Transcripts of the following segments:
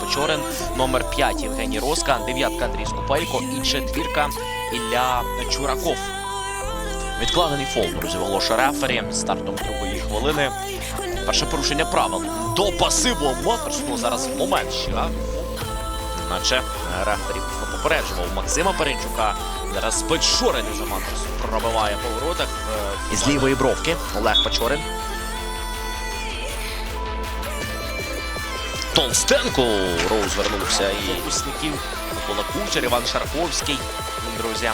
Печорин, номер 5 Євгеній Роска, дев'ятка Андрій Скупелько і четвірка Ілля Чураков. Відкладений фол, друзі, оголошує рефері стартом другої хвилини. Перше порушення правил. До пасиву моторство зараз момент ще. Наче рефері попереджував Максима Перенчука. Зараз Печорин із Аматорсу пробиває по воротах. Із лівої бровки Олег Печорин. Толстенко розвернувся і фокусників Микола Кучер, Іван Шарковський. Друзі.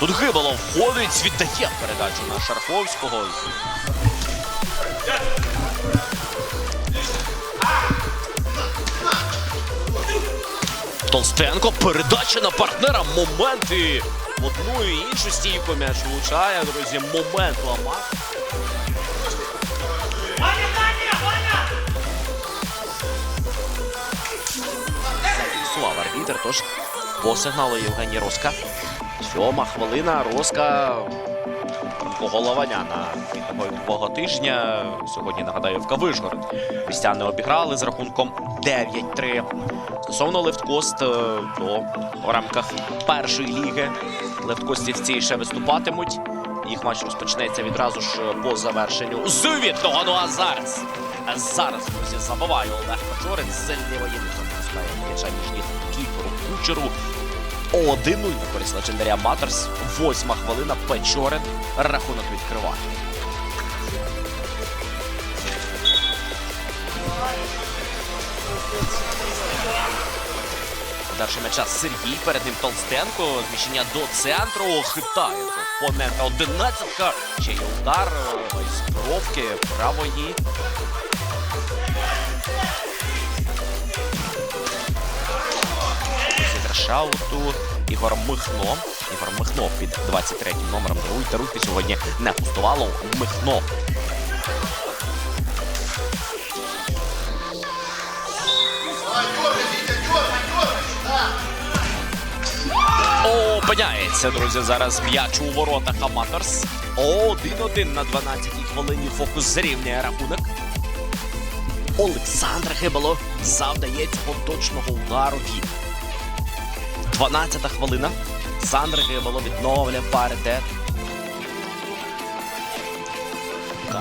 Тут Гибало входить, віддає передачу на Шарковського. Толстенко, передача на партнера. Моменти. В одну і іншу стійку м'яч влучає, друзі. Момент ламав. Арбітер, тож по сигналу Євгеній Роска. Сьома хвилина. Роска головання на підного тижня. Сьогодні нагадаю в Вижгород. Містяни обіграли з рахунком 9-3. Стосовно лефткост, е, то в рамках першої ліги лефткостівці ще виступатимуть. Їх матч розпочнеться відразу ж по завершенню звітного. Ну а зараз. Зараз друзі, забиває Олег Печорин з лівої запускає м'яча ніж кіперу кучеру. 1-0 на користь Legendary Amateurs. Восьма хвилина Печорин. Рахунок відкриває. Дальше м'яча Сергій, перед ним Толстенко, зміщення до центру, хитає опонента одинадцятка, ще є удар з бровки правої. Шауту Ігор Михно. Ігор Михно під 23 номером даруйте руки сьогодні не пустувало Михно. Опиняється, друзі, зараз м'яч у воротах Аматорс. 1-1 на 12-й хвилині фокус зрівняє рахунок. Олександр Гибало завдає цього точного удару від. 12-та хвилина. Сандр Гибало відновлює паритет.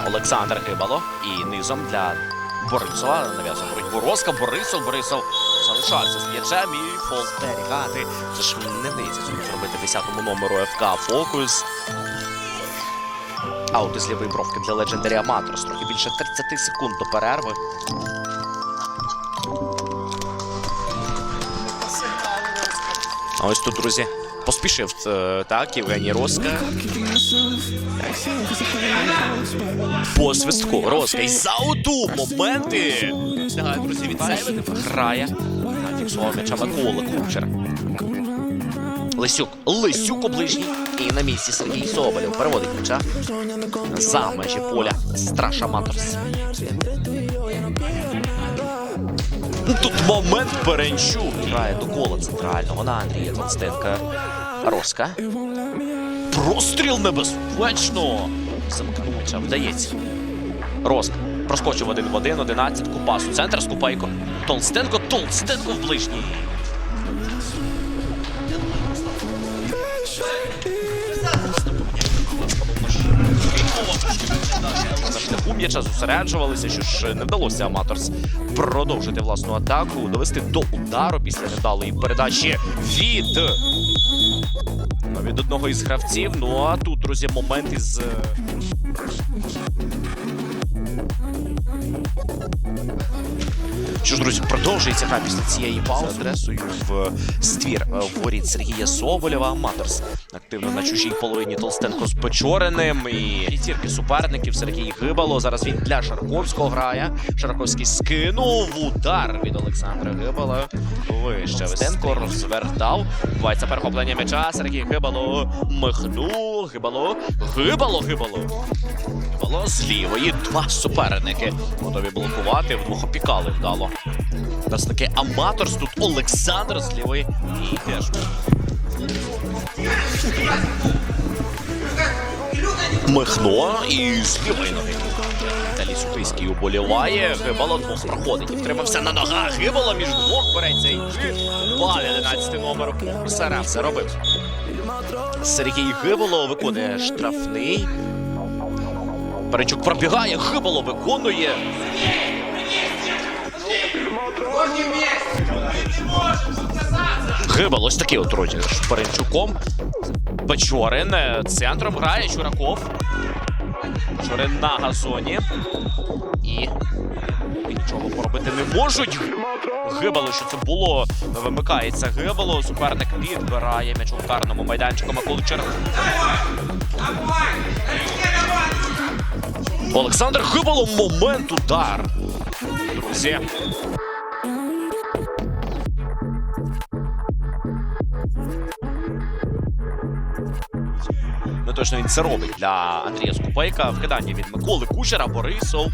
Олександр Гибало і низом для Борисова нав'язує боротьбу Роска. Борисов, Борисов залишався з м'ячем і фол. Це ж не вдається зробити 10-му номеру ФК Фокус. Аут із лівої бровки для Legendary Amateurs. Трохи більше 30 секунд до перерви. А ось тут, друзі, поспішив е, так, Євгеній Роска. По свистку Роска і за ауту моменти. Давай, друзі, від себе грає. Фіксував м'яча Микола Кучер. Лисюк. Лисюк оближній. І на місці Сергій Соболєв переводить м'яча за межі поля. Страш Аматорс. Тут момент Перенчук грає до кола центрального на Андрія Толстенка. Роска. Простріл небезпечно. Замкнувся, вдається. Роска. Проскочив один в один, одинадцятку, пас центр, Скупайко. Толстенко, Толстенко в ближній. На у м'яча зосереджувалися, що ж не вдалося Аматорс продовжити власну атаку, довести до удару після невдалої передачі від від одного із гравців. Ну а тут, друзі, момент із. Що ж, друзі, продовжується гра після цієї паузи адресою в ствір е, воріт Сергія Соболєва. Аматорс активно на чужій половині Толстенко з Печориним і п'ятірки суперників Сергій Гибало. Зараз він для Шарковського грає. Шарковський скинув удар від Олександра Гибала. Вище Толстенко розвертав. Бувається перехоплення м'яча. Сергій Гибало михнув. Гибало. Гибало, Гибало. Гибало з лівої. Два суперники готові блокувати. Вдвох опікали вдало. Нас таки аматорс тут Олександр з лівої. І теж. Михно і з лівої ноги. Далі сюди уболіває. Гибало двох проходить. Втримався на ногах. Гибало між двох береться і Паві 11 номер. Сара все робив. Сергій Гибало виконує штрафний. Перечук пробігає, хибало виконує. Хибало ось такий от розіграш Перенчуком. Печорин е, центром грає Чураков. Чорин на газоні. І і нічого поробити не можуть. Гибало, що це було. Вимикається Гибало. Суперник підбирає м'яч у карному майданчику Миколи Черг. Олександр Гибало. Момент удар. Друзі. Ну точно він це робить для Андрія Скупейка. Вкидання від Миколи Кучера, Борисов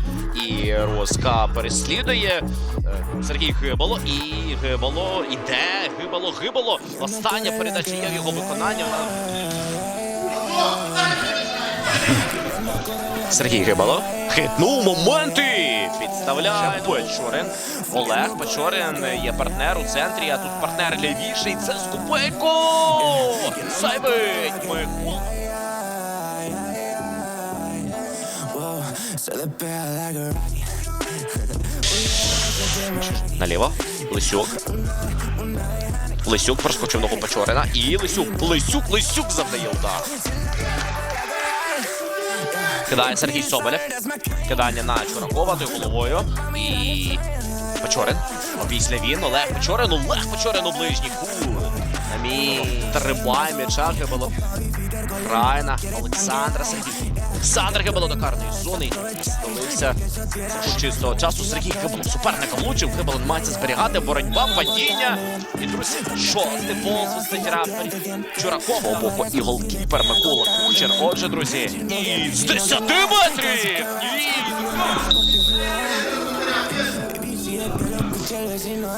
і Роска переслідує. Е, Сергій Гибало і Гибало іде. Гибало, Гибало. Остання передача є в його виконанні. Сергій Гибало. Хитнув моменти. Підставляє Печорин. Олег Печорин є партнер у центрі, а тут партнер лівіший. Це Скупейко. Сайбить Микола. Наліво. Лисюк. Лисюк проскочив ногу Печорина. І Лисюк. Лисюк, Лисюк завдає удар. Кидає Сергій Соболєв. Кидання на Чуракова, той головою. І Печорин. Після він. Олег Печорин. Олег Печорин у ближній кут. На м'яча. Гибало. Райна. Олександра Сергій. Олександр Гибало до карної зони. Столився. Це чистого часу. Сергій Гибало суперника влучив. Гибало намагається зберігати. Боротьба, падіння. І друзі, шостий фол свистить рапер. Чуракового боку і голкіпер Микола Кучер. Отже, друзі, і з 10 метрів! І...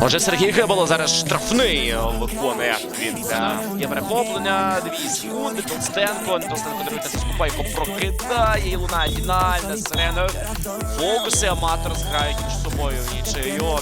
Отже, Сергій Гебело зараз штрафний виконує від е, є перехоплення. Дві секунди. Толстенко. Толстенко дивиться Скупайко прокидає і лунає фінальна сирена. Фокуси аматор зграють між собою нічию.